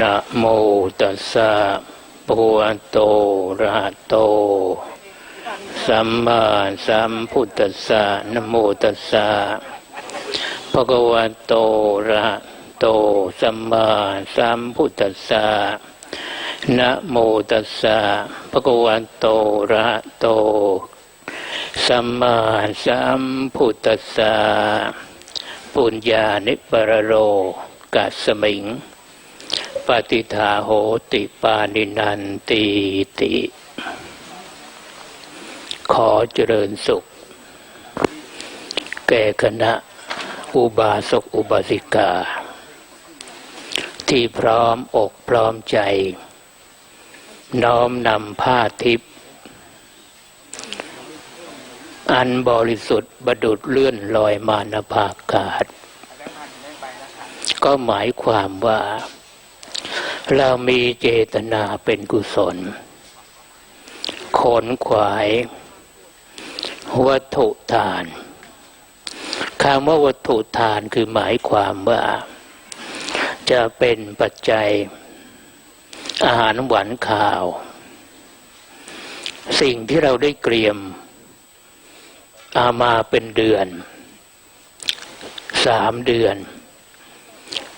นะโมตัสสะปะวะโตระหะโต สัมมาสัมพุทธัสสะนะโมตัสสะภะคะวะโตระหะโต สัมมาสัมพุทธัสสะนะโมตัสสะภะคะวะโตระหะโต สัมมาสัมพุทธัสสะปุญญานิปรโร กัสมิง ปฏิทาโหติปานินันติติ ขอเจริญสุข แก่คณะอุบาสกอุบาสิกา ที่พร้อมอกพร้อมใจ น้อมนำผ้าทิพย์อันบริสุทธิ์บดุดเลื่อนลอยมานภาคาศ ก็หมายความว่า เรามีเจตนาเป็นกุศลขนขวาย วัตถุทานคำว่าวัตถุทานคือหมายความว่า จะเป็นปัจจัย อาหารหวานข่าว สิ่งที่เราได้เกรียม อามาเป็นเดือน สามเดือน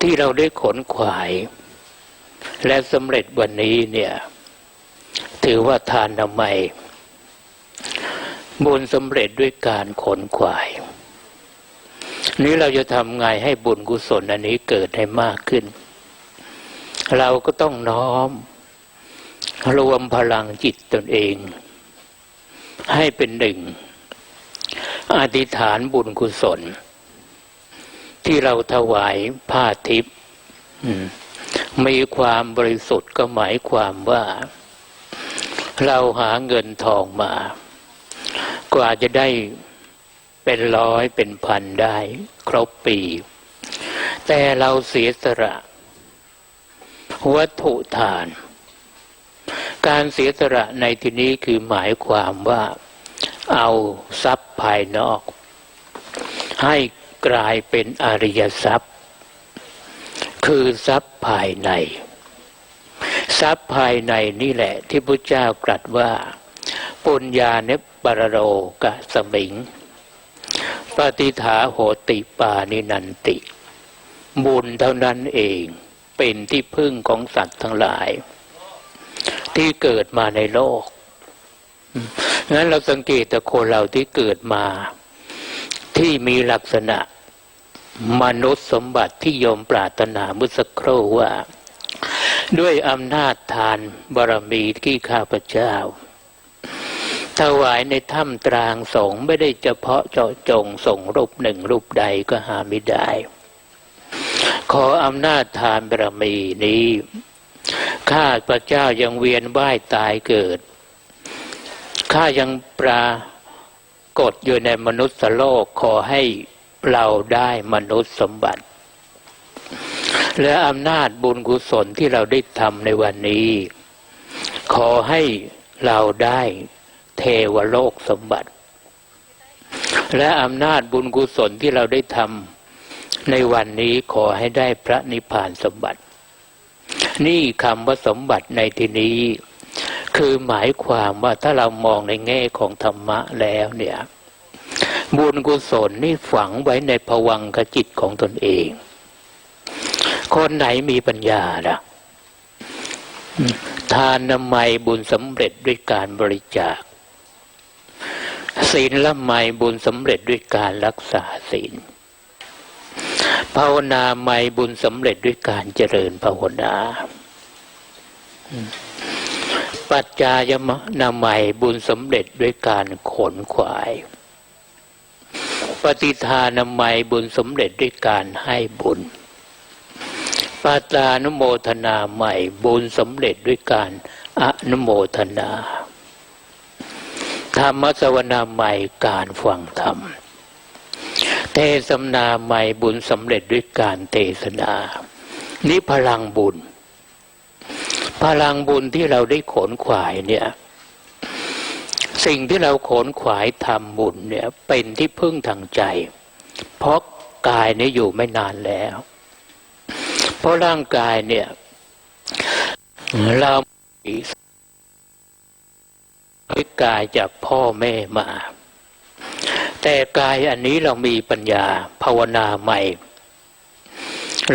ที่เราได้ขนขวาย และสำเร็จวันนี้เนี่ย ถือว่าทานทำไมยบุญสำเร็จด้วยการขนขวาย นี้เราจะทำไงให้บุญกุศลอันนี้เกิดให้มากขึ้น เราก็ต้องน้อม รวมพลังจิตตนเอง ให้เป็นหนึ่งอธิษฐานบุญกุศล ที่เราถวายผ้าทิพย์มมีความบริสุทธิ์ก็หมายความว่า เราหาเงินทองมา กว่าจะได้เป็นร้อยเป็นพันได้ ครบปี แต่เราเสียสละวัตถุทาน การเสียสละในที่นี้คือหมายความว่า เอาทรัพย์ภายนอก ให้ กลายเป็นอริยทรัพย์ คือทรัพย์ภายใน ทรัพย์ภายในนี่แหละ ที่พระเจ้ากรัสว่า ปุญญาเนปรโรกะสมิง ปฏิฐาโหติปานินันติ บุญเท่านั้นเองเป็นที่พึ่งของสัตว์ทั้งหลาย ที่เกิดมาในโลกงั้นเราสังเกตแต่คนเราที่เกิดมา ที่มีลักษณะมนุษย์สมบัติที่โยมปรารถนาเมุสกครู่ว่า ด้วยอำนาจทานบารมีที่ข้าพเจ้า ถวายในถ้ำตรางสงไม่ได้เฉพาะเจาะจงส่งรูปหนึ่งรูปใดก็หาไม่ได้ ขออำนาจทานบารมีนี้ข้าพระเจ้ายังเวียนว่ายตายเกิด ข้ายังปรา กฏอยู่ในมนุษย์โลกขอให้เราได้มนุษย์สมบัติ และอำนาจบุญกุศลที่เราได้ทำในวันนี้ ขอให้เราได้เทวโลกสมบัติ และอำนาจบุญกุศลที่เราได้ทำในวันนี้ขอให้ได้พระนิพพานสมบัติ นี่คำว่าสมบัติในที่นี้ คือหมายความว่าถ้าเรามองในแง่ของธรรมะแล้วเนี่ย บุญกุศลนี่ฝังไว้ในภวังคจิตของตนเอง คนไหนมีปัญญาล่ะ ทานนำไมยบุญสำเร็จด้วยการบริจาค ศีลละไมยบุญสำเร็จด้วยการรักษาศีลภาวนาไมบุญสำเร็จด้วยการเจริญภาวนา ปัจจายมนามัยบุญสำเร็จด้วยการขนขวาย ปฏิทานามัยบุญสำเร็จด้วยการให้บุญปาตานุโมทนาใหม่บุญสำเร็จด้วยการอนุโมทนาธรรมสวนาใหม่การฟังธรรม เทศนาใหม่บุญสำเร็จด้วยการเทศนา นี่พลังบุญ พลังบุญที่เราได้ขนขวายเนี่ย สิ่งที่เราขนขวายทำบุญเนี่ย เป็นที่พึ่งทางใจ เพราะกายเนี่ยอยู่ไม่นานแล้ว เพราะร่างกายเนี่ย เรามีกายจากพ่อแม่มา แต่กายอันนี้เรามีปัญญาภาวนาใหม่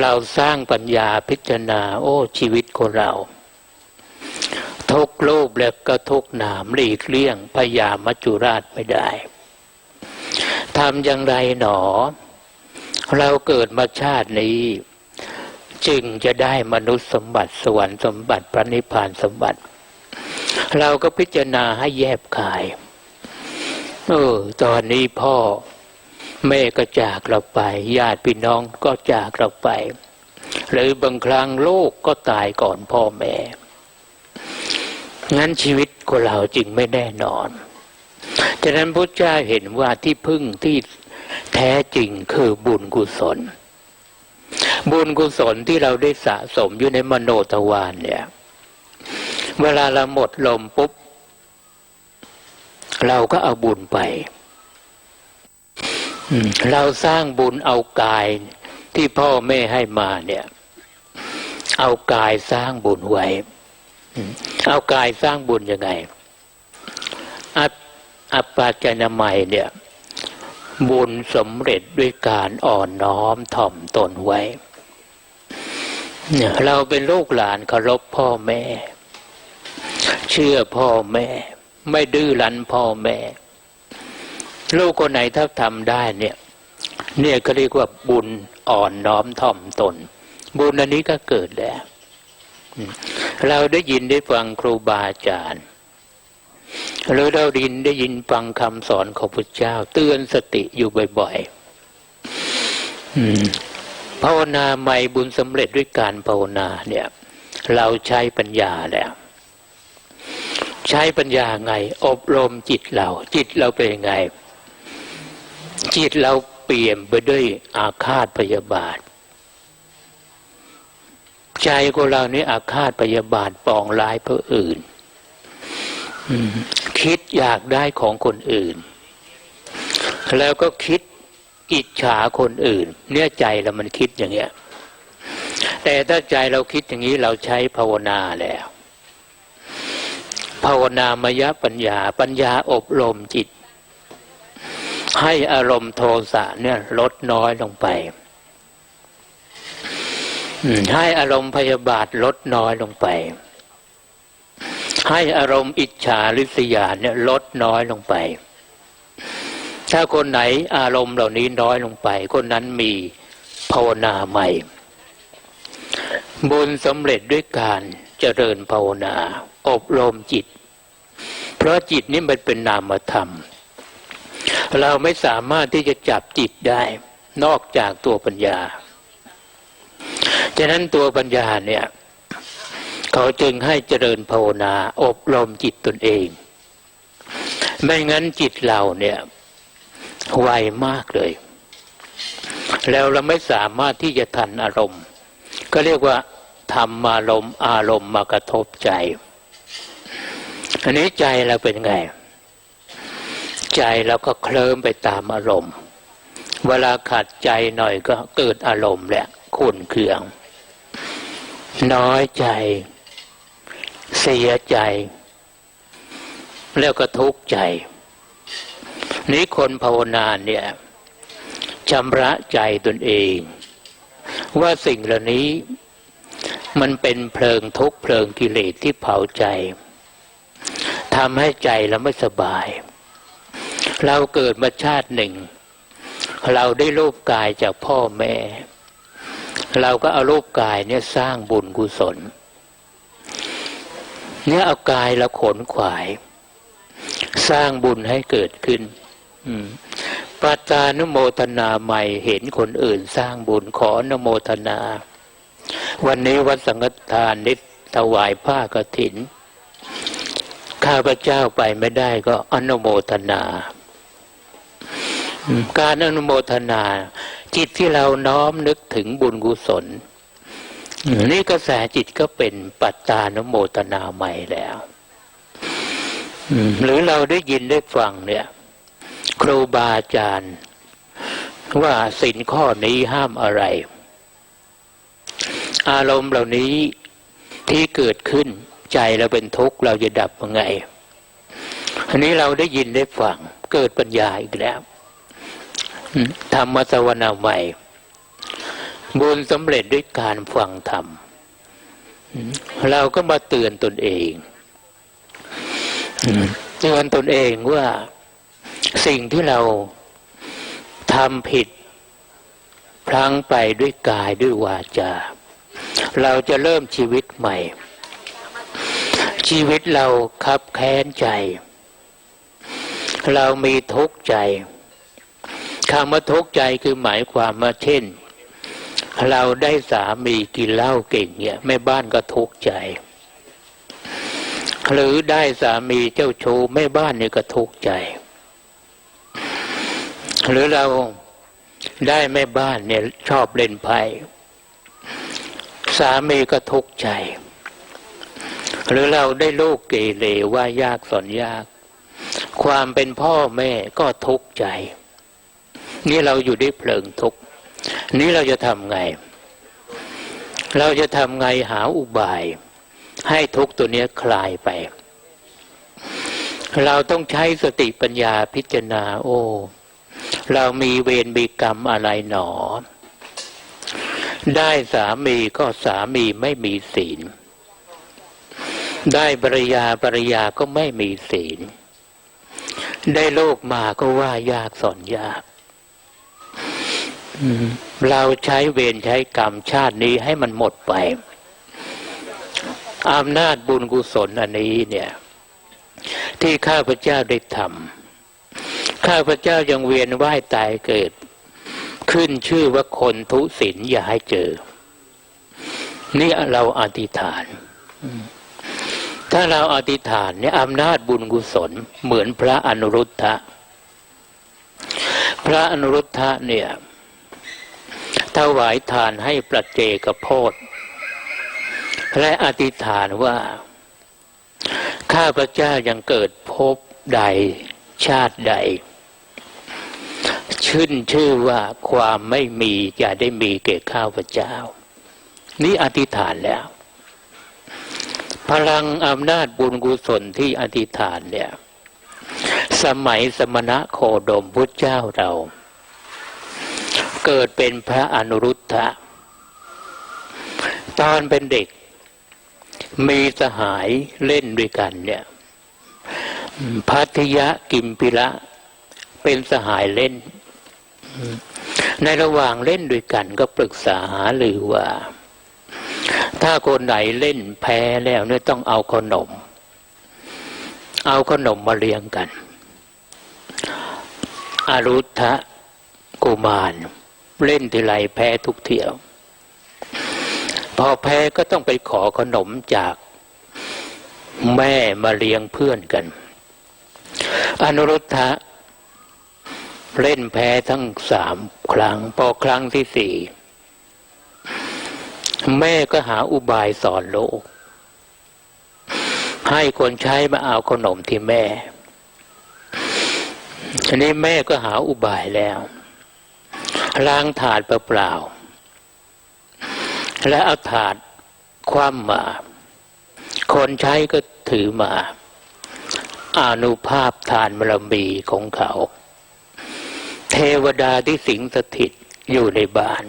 เราสร้างปัญญาพิจารณา โอ้ชีวิตของเรา ทุกรูปและก็ทุกนามหลีกเลี่ยงพยามัจจุราชไม่ได้ทำอย่างไรหนอ เราเกิดมาชาตินี้ จึงจะได้มนุษย์สมบัติสวรรค์สมบัติพระนิพพานสมบัติ เราก็พิจารณาให้แยบขายเออตอนนี้พ่อ แม่ก็จากเราไป ญาติพี่น้องก็จากเราไป หรือบางครั้งลูกก็ตายก่อนพ่อแม่ งั้นชีวิตของเราจึงไม่แน่นอนฉะนั้นพระเจ้าเห็นว่าที่พึ่งที่แท้จริงคือบุญกุศล บุญกุศลที่เราได้สะสมอยู่ในมโนทวารเนี่ย เวลาเราหมดลมปุ๊บ เราก็เอาบุญไป เราสร้างบุญเอากายที่พ่อแม่ให้มาเนี่ย เอากายสร้างบุญไว้ เอากายสร้างบุญยังไง อัปปาจนามัยเนี่ย บุญสำเร็จด้วยการอ่อนน้อมถ่อมตนไว้เนี่ยเราเป็นลูกหลานเคารพพ่อแม่ เชื่อพ่อแม่ ไม่ดื้อรั้นพ่อแม่ ลูกคนไหนถ้าทำได้เนี่ย เนี่ยก็เรียกว่าบุญอ่อนน้อมถ่อมตน บุญอันนี้ก็เกิดแล้ว เราได้ยินได้ฟังครูบาอาจารย์หรือเราดินได้ยินฟังคำสอนของพระเจ้า เตือนสติอยู่บ่อยๆภาวนาใหม่บุญสำเร็จด้วยการภาวนาเนี่ย เราใช้ปัญญาแล้วใช้ปัญญาไง อบรมจิตเรา จิตเราเป็นไง จิตเราเปลี่ยนไปด้วยอาฆาตพยาบาท ใจของเรานี่อาฆาตพยาบาทปองร้ายเพื่ออื่นคิดอยากได้ของคนอื่น แล้วก็คิดอิจฉาคนอื่น เนี่ยใจเรามันคิดอย่างเงี้ย แต่ถ้าใจเราคิดอย่างนี้เราใช้ภาวนาแล้ว ภาวนามยปัญญา ปัญญาอบรมจิต ให้อารมณ์โทสะเนี่ยลดน้อยลงไป ให้อารมณ์พยาบาทลดน้อยลงไป ให้อารมณ์อิจฉาริษยาเนี่ยลดน้อยลงไป ถ้าคนไหนอารมณ์เหล่านี้น้อยลงไป คนนั้นมีภาวนาใหม่ บุญสำเร็จด้วยการเจริญภาวนา อบรมจิต เพราะจิตนี้มันเป็นนามธรรม เราไม่สามารถที่จะจับจิตได้ นอกจากตัวปัญญา ฉะนั้นตัวปัญญาเนี่ยเขาจึงให้เจริญภาวนา อบรมจิตตนเอง ไม่งั้นจิตเราเนี่ยไวมากเลย แล้วเราไม่สามารถที่จะทันอารมณ์ ก็เรียกว่าทำอารมณ์อารมณ์มากระทบใจ อันนี้ใจเราเป็นไง ใจเราก็เคลิ้มไปตามอารมณ์ เวลาขัดใจหน่อยก็เกิดอารมณ์แหละขุนเคือง น้อยใจ เสียใจ แล้วก็ทุกข์ใจ นี้คนภาวนาเนี่ยชำระใจตนเอง ว่าสิ่งเหล่านี้มันเป็นเพลิงทุกเพลิงกิเลสที่เผาใจทำให้ใจเราไม่สบาย เราเกิดมาชาติหนึ่ง เราได้รูปกายจากพ่อแม่ เราก็เอารูปกายเนี่ยสร้างบุญกุศล เนี่ยเอากายเราขนขวาย สร้างบุญให้เกิดขึ้นปัตตานุโมทนาใหม่เห็นคนอื่นสร้างบุญขออนโมทนา วันนี้วัดสังฆทานนิดถวายผ้ากรถิน ข้าพเจ้าไปไม่ได้ก็อนุโมทนา การอนุโมทนา จิตที่เราน้อมนึกถึงบุญกุศลนี่กระแสจิตก็เป็นปัตตานุโมตนาใหม่แล้วหรือเราได้ยินได้ฟังเนี่ย ครูบาอาจารย์ว่าสินข้อนี้ห้ามอะไร อารมณ์เหล่านี้ที่เกิดขึ้นใจเราเป็นทุกข์เราจะดับยังไง อันนี้เราได้ยินได้ฟังเกิดปัญญาอีกแล้ว ธรรมสวนาใหม่บุญสำเร็จด้วยการฟังธรรม เราก็มาเตือนตนเองเตือนตนเองว่าสิ่งที่เราทำผิดพลั้งไปด้วยกายด้วยวาจา เราจะเริ่มชีวิตใหม่ ชีวิตเราคับแค้นใจ เรามีทุกข์ใจ คำว่าทุกข์ใจคือหมายความว่าเช่น เราได้สามีกินเหล้าเก่งเนี่ยแม่บ้านก็ทุกข์ใจ หรือได้สามีเจ้าชู้แม่บ้านเนี่ยก็ทุกข์ใจ หรือเราได้แม่บ้านเนี่ยชอบเล่นไพ่สามีก็ทุกข์ใจ หรือเราได้ลูกเกเรว่ายากสอนยาก ความเป็นพ่อแม่ก็ทุกข์ใจ นี่เราอยู่ได้เพลิงทุกข์นี่เราจะทำไง เราจะทำไงหาอุบาย ให้ทุกตัวเนี้ยคลายไป เราต้องใช้สติปัญญาพิจารณา โอ้เรามีเวรมีกรรมอะไรหนอ ได้สามีก็สามีไม่มีศีล ได้ภรรยาภรรยาก็ไม่มีศีล ได้โลกมาก็ว่ายากสอนยาก เราใช้เวรใช้กรรมชาตินี้ให้มันหมดไปอำนาจบุญกุศลอันนี้เนี่ย ที่ข้าพเจ้าได้ทำข้าพเจ้ายังเวียนว่ายตายเกิด ขึ้นชื่อว่าคนทุศีลอย่าให้เจอ นี่เราอธิษฐาน ถ้าเราอธิษฐานเนี่ยอำนาจบุญกุศลเหมือนพระอนุรุทธะพระอนุรุทธะเนี่ย ถวายทานให้ประเจกโพธและอธิษฐานว่า ข้าพระเจ้ายังเกิดพบใดชาติใด ชื่นชื่อว่าความไม่มีอย่าได้มีแก่ข้าพระเจ้า นี่อธิษฐานแล้ว พลังอำนาจบุญกุศลที่อธิษฐานเนี่ย สมัยสมณะโคดมพุทธเจ้าเรา เกิดเป็นพระอนุรุทธะ ตอนเป็นเด็ก มีสหายเล่นด้วยกันเนี่ยพัทยะกิมพิระเป็นสหายเล่น ในระหว่างเล่นด้วยกันก็ปรึกษาหาหรือว่า ถ้าคนไหนเล่นแพ้แล้วเนี่ยต้องเอาขนม เอาขนมมาเลี้ยงกัน อรุทธะกุมาร เล่นทีไรแพ้ทุกเที่ยว พอแพ้ก็ต้องไปขอขนมจากแม่มาเลี้ยงเพื่อนกัน อนุรุทธะเล่นแพ้ทั้งสามครั้ง พอครั้งที่สี่แม่ก็หาอุบายสอนโลก ให้คนใช้มาเอาขนมที่แม่ทีนี้แม่ก็หาอุบายแล้ว ล้างถาดเปล่าๆและเอาถาดคว่ำมา คนใช้ก็ถือมาอนุภาพทานบารมีของเขา เทวดาที่สิงสถิตอยู่ในบ้าน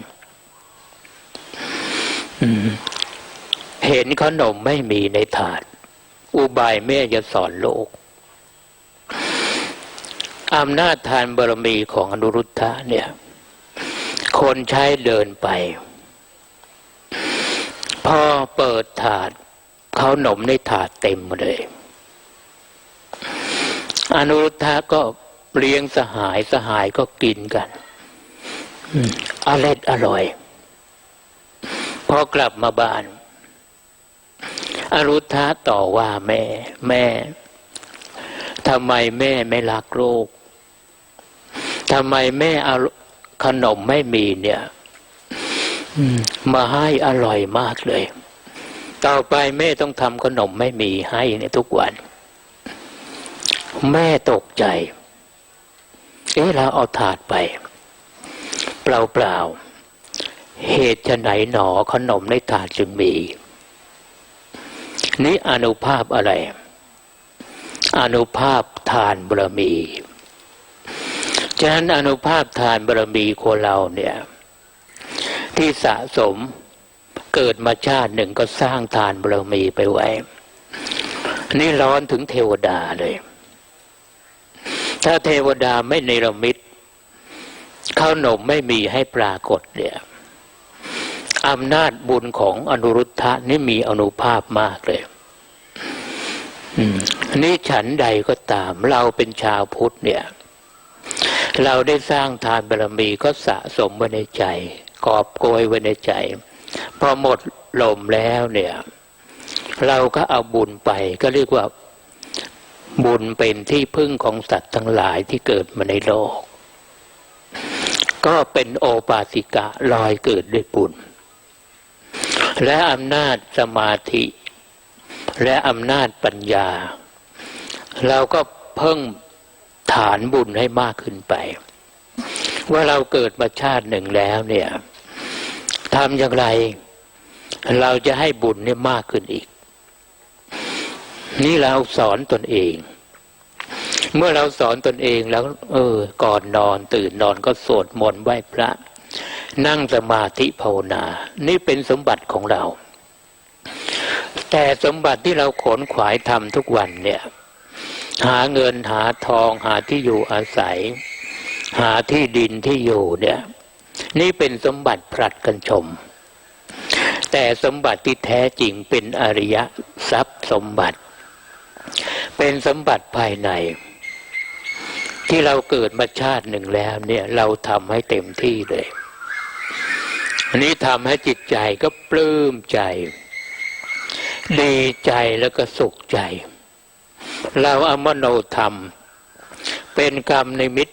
เห็นขนมไม่มีในถาด อุบายแม่จะสอนโลกอำนาจทานบารมีของอนุรุทธะเนี่ย คนใช้เดินไป พอเปิดถาดเขาหนมในถาดเต็มเลย อนุรุทธะก็เลี้ยงสหายสหายก็กินกันอร่อยอร่อย พอกลับมาบ้าน อรุทธะต่อว่าแม่ แม่ทำไมแม่ไม่รักโลกทำไมแม่เอา ขนมไม่มีเนี่ยมาให้อร่อยมากเลย ต่อไปแม่ต้องทำขนมไม่มีให้ในทุกวัน แม่ตกใจ เอ๊ะเราเอาถาดไป เปล่าเหตุไฉนหนอขนมในถาดจึงมี นี้อนุภาพอะไร อนุภาพทานบารมี ฉะนั้นอนุภาพทานบารมีคนเราเนี่ย ที่สะสมเกิดมาชาติหนึ่งก็สร้างทานบารมีไปไว้ นี่ร้อนถึงเทวดาเลย ถ้าเทวดาไม่เนรมิตข้าวหนมไม่มีให้ปรากฏเนี่ยอำนาจบุญของอนุรุทธะนี่มีอนุภาพมากเลยอืมนี่ฉันใดก็ตาม เราเป็นชาวพุทธเนี่ย เราได้สร้างทานบารมีก็สะสมไว้ในใจ กอบโกยไว้ในใจ พอหมดลมแล้วเนี่ย เราก็เอาบุญไปก็เรียกว่าบุญเป็นที่พึ่งของสัตว์ทั้งหลายที่เกิดมาในโลก ก็เป็นโอปาสิกะลอยเกิดด้วยบุญ และอำนาจสมาธิ และอำนาจปัญญา เราก็เพิ่ง ฐานบุญให้มากขึ้นไป ว่าเราเกิดมาชาติหนึ่งแล้วเนี่ยทำอย่างไร เราจะให้บุญเนี่ยมากขึ้นอีก นี่เราสอนตนเอง เมื่อเราสอนตนเองแล้ว เออ ก่อนนอนตื่นนอนก็สวดมนต์ไหว้พระ นั่งสมาธิภาวนา นี่เป็นสมบัติของเรา แต่สมบัติที่เราขนขวายทำทุกวันเนี่ย หาเงินหาทองหาที่อยู่อาศัย หาที่ดินที่อยู่เนี่ย นี่เป็นสมบัติผลัดกันชม แต่สมบัติที่แท้จริงเป็นอริยทรัพย์สมบัติ เป็นสมบัติภายใน ที่เราเกิดมาชาติหนึ่งแล้วเนี่ยเราทำให้เต็มที่เลยอันนี้ทำให้จิตใจก็ปลื้มใจ ดีใจแล้วก็สุขใจ เราเอามโนธรรม เป็นกรรมในมิต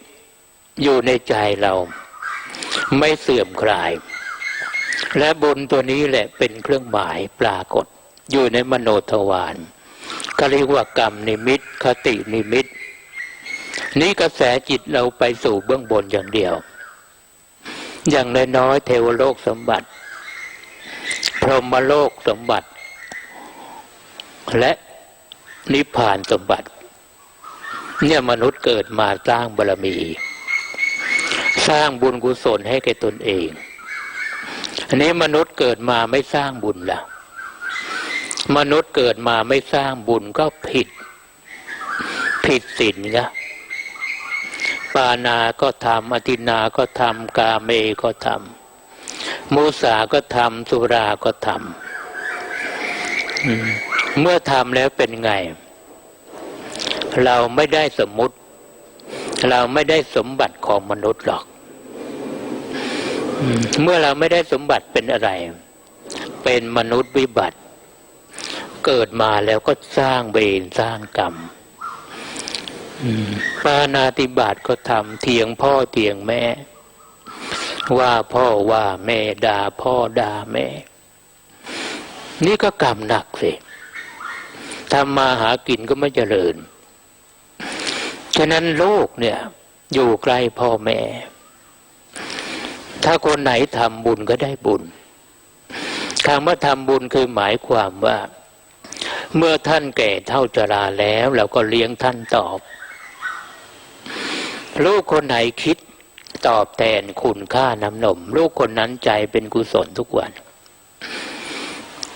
อยู่ในใจเรา ไม่เสื่อมคลาย และบุญตัวนี้แหละเป็นเครื่องหมายปรากฏ อยู่ในมโนทวารก็เรียกว่ากรรมนิมิต คตินิมิต นี้กระแสจิตเราไปสู่เบื้องบนอย่างเดียว อย่างน้อยๆเทวโลกสมบัติ พรหมโลกสมบัติ และ นิพพานสมบัติ เนี่ยมนุษย์เกิดมาสร้างบารมี สร้างบุญกุศลให้แก่ตนเอง อันนี้มนุษย์เกิดมาไม่สร้างบุญละมนุษย์เกิดมาไม่สร้างบุญก็ผิด ผิดศีลนะปานาก็ทำอธินาก็ทำกาเมก็ทำมุสาก็ทำสุราก็ทำ เมื่อทำแล้วเป็นไง เราไม่ได้สมมุติ เราไม่ได้สมบัติของมนุษย์หรอก เมื่อเราไม่ได้สมบัติเป็นอะไร เป็นมนุษย์วิบัติ เกิดมาแล้วก็สร้างเวรสร้างกรรมปานาติบาตก็ทำเถียงพ่อเถียงแม่ ว่าพ่อว่าแม่ด่าพ่อด่าแม่ นี่ก็กรรมหนักสิ ทำมาหากินก็ไม่เจริญ ฉะนั้นโลกเนี่ย อยู่ใกล้พ่อแม่ ถ้าคนไหนทำบุญก็ได้บุญคำว่าทำบุญคือหมายความว่า เมื่อท่านแก่เท่าจราแล้วเราก็เลี้ยงท่านตอบ ลูกคนไหนคิดตอบแทนคุณค่าน้ำนม ลูกคนนั้นใจเป็นกุศลทุกวัน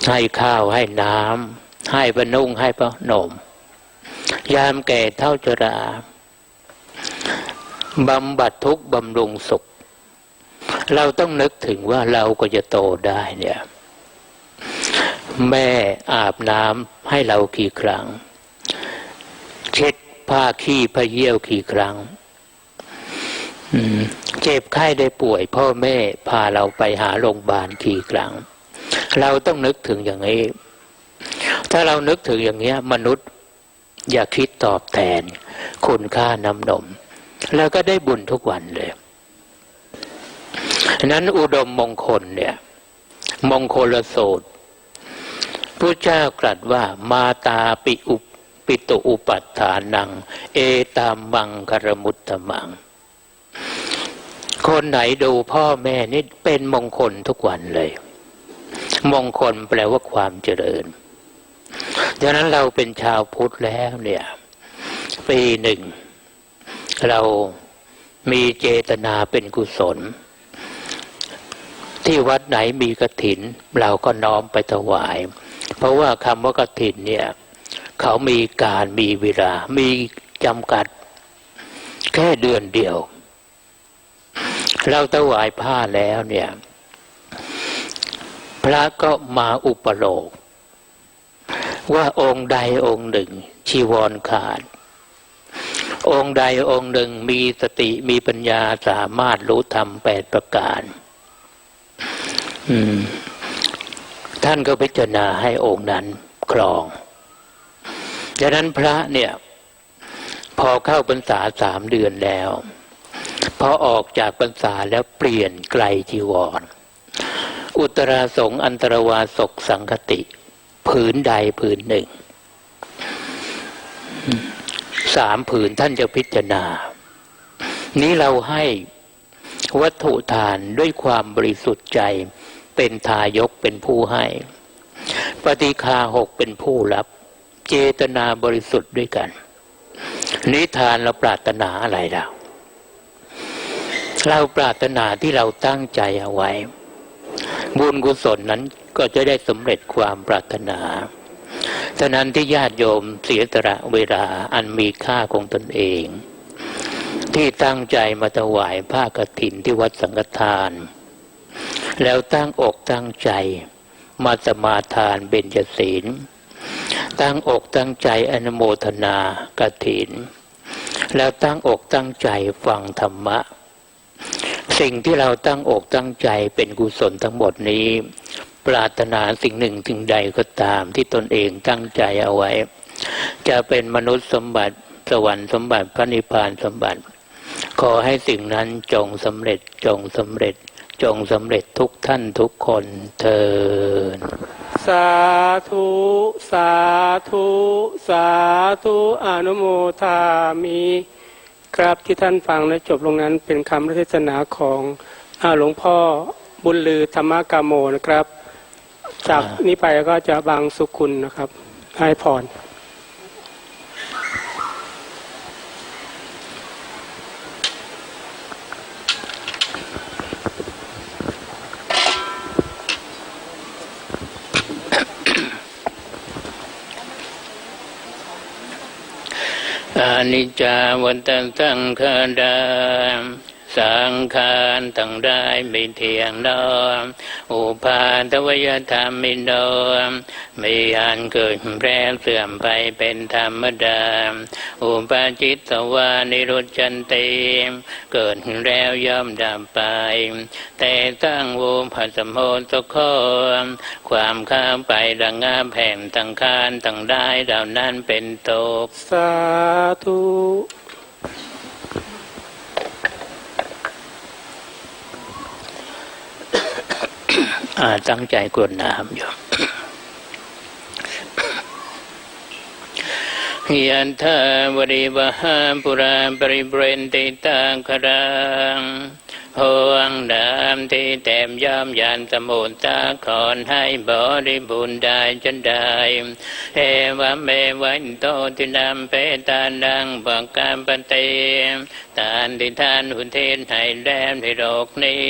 ให้ข้าวให้น้ำ ให้ประนุ่งให้ประนม ยามแก่เท่าจราบำบัดทุกบำรุงสุข เราต้องนึกถึงว่าเราก็จะโตได้เนี่ย แม่อาบน้ำให้เรากี่ครั้ง เช็ดผ้าขี้ผ้าเยี่ยวกี่ครั้งเจ็บไข้ได้ป่วย พ่อแม่พาเราไปหาโรงพยาบาลกี่ครั้ง เราต้องนึกถึงอย่างนี้ ถ้าเรานึกถึงอย่างนี้มนุษย์อย่าคิดตอบแทน คุณค่าน้ำนม แล้วก็ได้บุญทุกวันเลยนั้นอุดมมงคลเนี่ย มงคลสูตรพระเจ้ากลัดว่ามาตาปิอุปิตุอุปัฏฐานัง เอตามมังคารมุตตมัง คนไหนดูพ่อแม่นี่เป็นมงคลทุกวันเลย มงคลแปลว่าความเจริญ ดังนั้นเราเป็นชาวพุทธแล้วเนี่ยปีหนึ่ง เรามีเจตนาเป็นกุศล ที่วัดไหนมีกระถิน เราก็น้อมไปถวาย เพราะว่าคำว่ากระถินเนี่ย เขามีการมีเวลา มีจำกัด แค่เดือนเดียว เราถวายผ้าแล้วเนี่ย พระก็มาอุปโลก ว่าองค์ใดองค์หนึ่ง ชีวรขาด องค์ใดองค์หนึ่งมีสติมีปัญญาสามารถรู้ธรรมแปดประการ อืม ท่านก็พิจารณาให้องค์นั้นครองดังนั้นพระเนี่ย พอเข้าพรรษาสามเดือนแล้ว พอออกจากพรรษาแล้วเปลี่ยนไกลจีวร อุตราสงอันตรวาสกสังคติ ผืนใดผืนหนึ่ง สามผืนท่านจะพิจารณา นี้เราให้วัตถุทานด้วยความบริสุทธิ์ใจ เป็นทายกเป็นผู้ให้ ปฏิคาหกเป็นผู้รับ เจตนาบริสุทธิ์ด้วยกัน นิทานเราปรารถนาอะไรเราเราปรารถนาที่เราตั้งใจเอาไว้ บุญกุศลนั้น ก็จะได้สำเร็จความปรารถนา ฉะนั้นที่ญาติโยมเสียสละเวลาอันมีค่าของตนเอง ที่ตั้งใจมาถวายผ้ากฐินที่วัดสังฆทาน แล้วตั้งอกตั้งใจมาสมาทานเบญจศีล ตั้งอกตั้งใจอนโมทนากฐิน แล้วตั้งอกตั้งใจฟังธรรมะ สิ่งที่เราตั้งอกตั้งใจเป็นกุศลทั้งหมดนี้ ปรารถนาสิ่งหนึ่งสิ่งใดก็ตามที่ตนเองตั้งใจเอาไว้ จะเป็นมนุษย์สมบัติสวรรค์สมบัติพระนิพพานสมบัติ ขอให้สิ่งนั้นจงสำเร็จจงสำเร็จจงสำเร็จทุกท่านทุกคนเทินสาธุ สาธุ สาธุอนุโมทามิครับที่ท่านฟังและจบลงนั้นเป็นคำเทศนาของอหลวงพ่อบุญลือธรรมกามโมนะครับ จากนี้ไปก็จะบางสุขุลนะครับ ให้พรอานิจจาวันตังสังขารา สังขารตั้งได้ไม่เที่ยงนอมอุปาทวยธรรมมิโนมีอันเกิดแปรเสื่อมไปเป็นธรรมดา อุปาจิตตวานิรุจันติเกิดแล้วย่อมดับไป แต่ตั้งวูผัสมโหตโคความข้ามไประงาบแผ่นตั้งคารตั้งได้เหล่านั้นเป็นตกสาธุ ตั้งใจกรวดน้ำอยู่ยันทาวริวหาปุราปริเบรนติตังครัง ห่วงดามที่แต้มย่อมยันสมุทตาขอนให้บริบูรณ์ได้จนได้เอวะเมวันโตตินามเปตานังบังการปฏิทานที่ท่านหุนเทนให้แดมในโลกนี้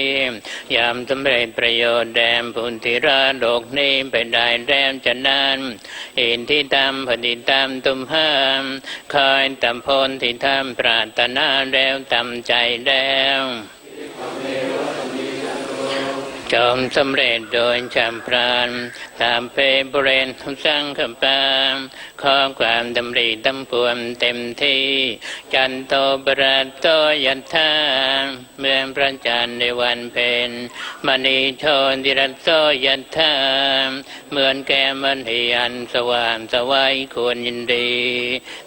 ยามสำเร็จประโยชน์แดมพุนธิราโลกนี้ไปได้แดมจะนานอินที่ตามพดิตามตุมห้ามคอยตำพลที่ทำปรารถนาแล้วตำใจแล้ว จอมสำเร็จโดยจำพรานตามเพบเรนทุสร้างขปามขอความดำริดำพวมเต็มที่ จันโตบรัตโตยันทาเมื่อพระจันทร์ในวันเพ็ญมณีโชติรัตโตยันทาเหมือนแก้มันเหียนสว่างสวัยควรยินดี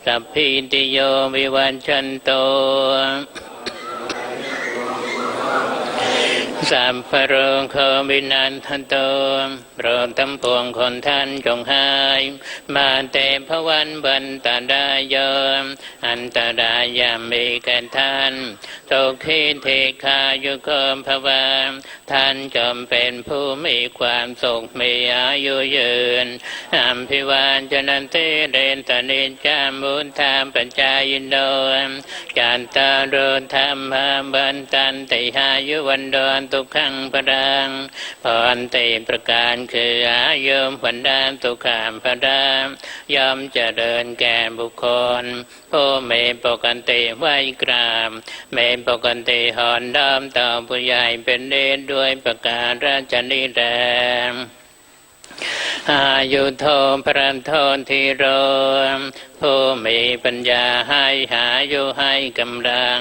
สัพพิติโยวิวันชันโต สสัพพะโรโควินันทโตโปรดทั้งปวงคนท่านจงหาย มาเตพวันบันตายโยมอันตรายามีแก่ท่านโตขีเทคายุโคมภวาท่านจอมเป็นผู้มีความสุขมีอายุยืนอัมพิวานจนันเตเรนตนิจจามุนธามปัญจายโนจันตารโรธรรมบันตันติหายุวันดอนทุกขังพรังพรติประการคืออายุวันดานทุกขามพรังยอมจะเจริญแก่บุคคลผู้มีปกติไหวกรามมีปกติหอนดอมต่อผู้ใหญ่เป็นเดชด้วยประการราชนิแรงอายุโทพระโทนทีโร ผู้มีปัญญาให้หาอยู่ให้กำลัง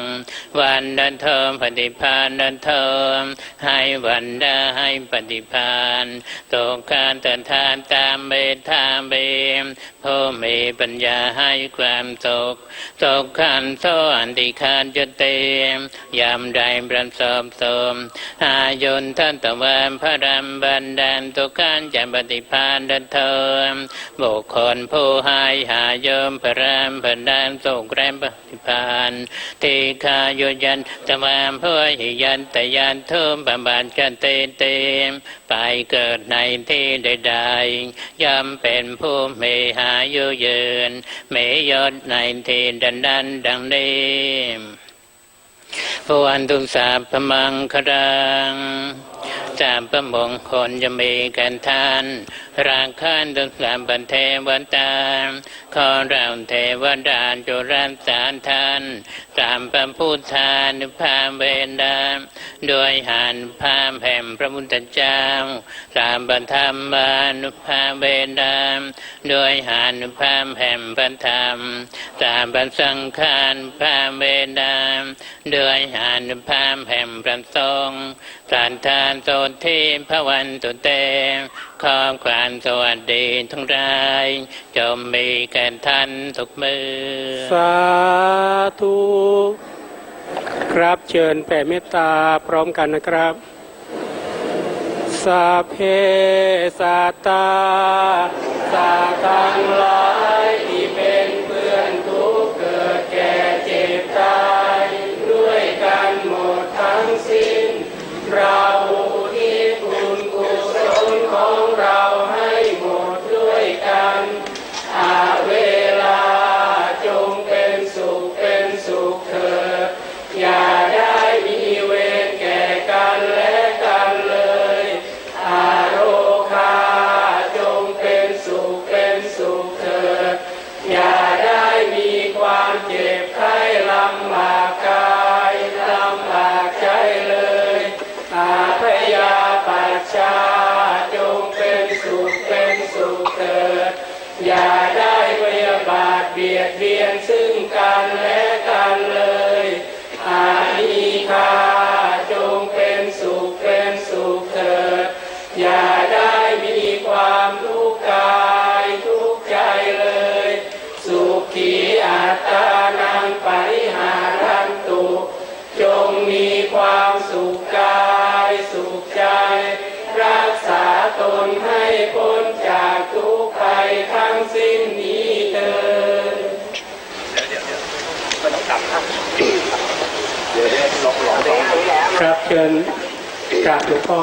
วันดันเทอมปฏิพานดันเทอมให้วันดาให้ปฏิพานตกการตันทานตามเบทามเบมผู้มีปัญญาให้ความตกตกขันโซอันติคานจะเตมยามใดประสบสมอายุนท่านตะวันพระรำบันดาลตุการจะปฏิพานดันเทอมบุคคลผู้ให้หาโยมพระรำบันดาลสุขแรมปฏิพานทีคายุยันตะวันผู้หิยันตยันเทุมบำบัดกันเตเตมไปเกิดในที่ใดๆย่อมเป็นผู้มีหายุยืนมียศในที่ดันดันดังนี้พวันตุสาพมังครัง จามประมงคลจะมีกันทานร่างขันตุสามปันเทวตาขอเราเทวดาจุรันสารทานตามพระพุทธานุภาพเวนดาด้วยหานภาพแห่งพระพุทธเจ้าตามบรรธรรมานุภาพเวนดาด้วยหานุภาพแห่งบรรธรรมตามบรรสังขารภาพเวนดาด้วยหานุภาพแห่งพระสงฆ์สันทานโสทีพระวันตุเตขอความสวัสดีทั้งหลายจงมีแก่ท่านทุกมือ สาธุ ครับเชิญแผ่เมตตาพร้อมกันนะครับสัพเพสัตตาสัตว์ทั้งหลาย ล นให้พ้นจากทุกข์ภัยทั้งสิ้นนี้เถิดครับเชิญกราบหลวงพ่อ